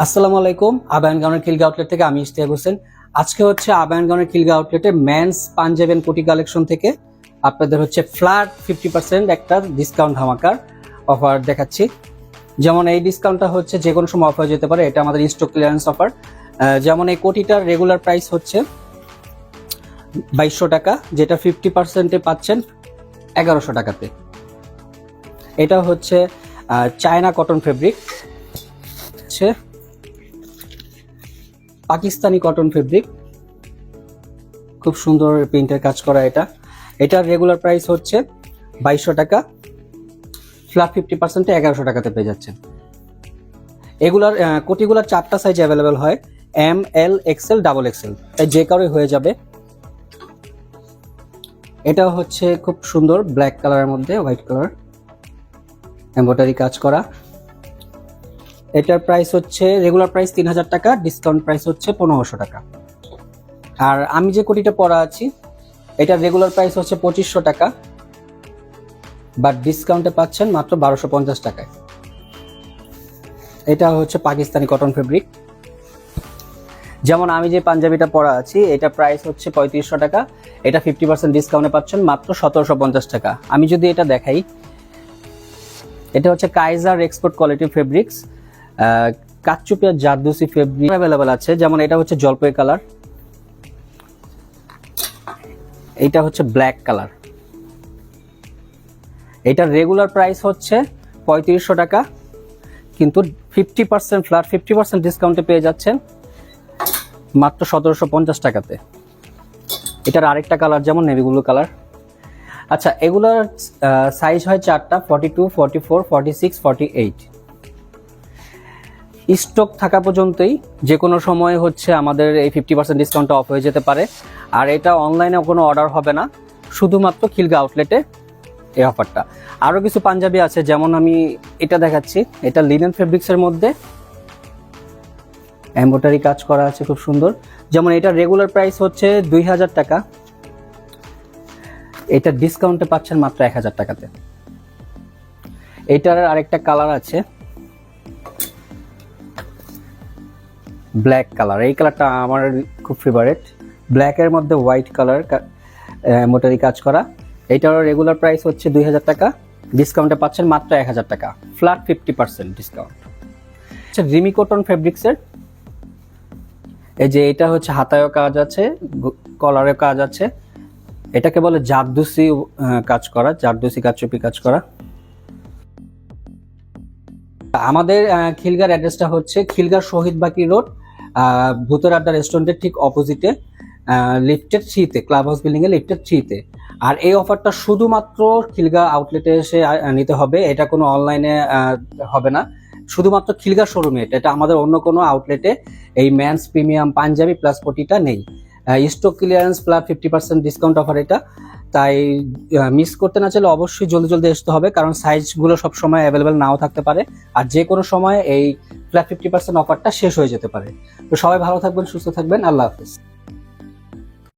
আসসালামু আলাইকুম, আবায়ন গাউনের খিলগা আউটলেট থেকে আমি ইশতিয়াক হোসেন। আজকে হচ্ছে আবায়ন গাউনের খিলগা আউটলেটে মেন্স পাঞ্জাব এন্ড কোটি কালেকশন থেকে আপনাদের হচ্ছে ফ্ল্যাট ফিফটি পার্সেন্ট একটা ডিসকাউন্ট ধামাকার অফার দেখাচ্ছি। যেমন এই ডিসকাউন্টটা হচ্ছে যে কোনো সময় অফার যেতে পারে, এটা আমাদের স্টক ক্লিয়ারেন্স অফার যেমন এই কোটিটার রেগুলার প্রাইস হচ্ছে বাইশশো টাকা, যেটা ফিফটি পার্সেন্টে পাচ্ছেন এগারোশো টাকাতে। এটা হচ্ছে চায়না কটন ফেব্রিক হচ্ছে পাকিস্তানি কটন ফেব্রিক খুব সুন্দর প্রিন্টের কাজ করা এটা। এটার রেগুলার প্রাইস হচ্ছে বাইশশো টাকা। ফ্ল্যাট ফিফটি পার্সেন্টে এগারোশো টাকাতে পেয়ে যাচ্ছেন। এগুলার কোটিগুলার চারটা সাইজ অ্যাভেলেবেল হয়। M L XL double XL তাই যে কারোই হয়ে যাবে। এটা হচ্ছে খুব সুন্দর ব্ল্যাক কালারের মধ্যে হোয়াইট কালার এম্ব্রয়ডারি কাজ করা। এটার প্রাইস হচ্ছে রেগুলার প্রাইস তিন হাজার টাকা ডিসকাউন্ট প্রাইস হচ্ছে পনেরোশো টাকা। আর আমি যে কোটিটা পরা আছি, এটার রেগুলার প্রাইস হচ্ছে পঁচিশশো টাকা বাট ডিসকাউন্টে পাচ্ছেন মাত্র বারোশো পঞ্চাশ টাকায়। এটা হচ্ছে পাকিস্তানি কটন ফেব্রিক যেমন আমি যে পাঞ্জাবিটা পরা আছি, এটা প্রাইস হচ্ছে পঁয়ত্রিশশো টাকা, এটা ফিফটি পার্সেন্ট ডিসকাউন্টে পাচ্ছেন মাত্র সতেরোশো পঞ্চাশ টাকা। আমি যদি এটা দেখাই, এটা হচ্ছে কাইজার এক্সপোর্ট কোয়ালিটি ফেব্রিক্স কাচ্চুপিয়া জারদুসি ফেব্রিক অ্যাভেলেবেল আছে। যেমন এটা হচ্ছে জলপাই কালার এইটা হচ্ছে ব্ল্যাক কালার এটার রেগুলার প্রাইস হচ্ছে পঁয়ত্রিশশো টাকা, কিন্তু fifty percent flat fifty percent ডিসকাউন্টে পেয়ে যাচ্ছেন মাত্র সতেরোশো পঞ্চাশ টাকাতে। এটার আরেকটা কালার যেমন নেভি ব্লু কালার আচ্ছা এগুলোর সাইজ হয় চারটা forty two forty four forty six forty eight stock থাকা পর্যন্তই। যে কোনো সময় হচ্ছে আমাদের এই ফিফটি পার্সেন্ট ডিসকাউন্টটা অফ হয়ে যেতে পারে। আর এটা অনলাইনে কোনো অর্ডার হবে না। শুধুমাত্র খিলগা আউটলেটে এই অফারটা আরও কিছু পাঞ্জাবি আছে, যেমন আমি এটা দেখাচ্ছি। এটা লিনেন ফেব্রিক্সের মধ্যে। এম্ব্রয়ডারি কাজ করা আছে, খুব সুন্দর। যেমন এটা রেগুলার প্রাইস হচ্ছে দুই হাজার টাকা। এটা ডিসকাউন্টে পাচ্ছেন মাত্র এক হাজার টাকাতে। এটার আরেকটা কালার আছে। ব্ল্যাক কালার এই কালারটা আমার খুব ফেভারেট ব্ল্যাকের মধ্যে হোয়াইট কালার মোটারি কাজ করা। এটার রেগুলার প্রাইস হচ্ছে দুই হাজার টাকা। ডিসকাউন্টে পাচ্ছেন মাত্র এক হাজার টাকা। ফ্ল্যাট ফিফটি পার্সেন্ট ডিসকাউন্ট আচ্ছা রিমি কটন ফেব্রিক্সের এই যে এটা হচ্ছে হাতায়ও কাজ আছে কলারেও কাজ আছে। এটাকে বলে জারদুসি কাজ করা, জারদুসি কাচুপি কাজ করা। আমাদের খিলগার অ্যাড্রেসটা হচ্ছে খিলগার শহীদ বাকি রোড ভূতের আড্ডা রেস্টুরেন্টের ঠিক অপোজিটে লিফটেড থ্রিতে ক্লাব হাউস বিল্ডিং এ লিফটেড থ্রিতে আর এই অফারটা শুধুমাত্র খিলগা আউটলেটে এসে নিতে হবে। এটা কোনো অনলাইনে হবে না। শুধুমাত্র খিলগা শোরুমে এটা এটা আমাদের অন্য কোনো আউটলেটে এই ম্যানস প্রিমিয়াম পাঞ্জাবি প্লাস কোটিটা নেই। Stock clearance plus fifty percent discount offer এটা। তাই মিস করতে না চাইলে অবশ্যই জলদি জলদি আসতে হবে। কারণ সাইজগুলো সব সময় অ্যাভেলেবেল নাও থাকতে পারে। আর যে কোনো সময় এই ফ্ল্যাট ফিফটি পার্সেন্ট অফারটা শেষ হয়ে যেতে পারে। তো সবাই ভালো থাকবেন, সুস্থ থাকবেন, আল্লাহ হাফিজ।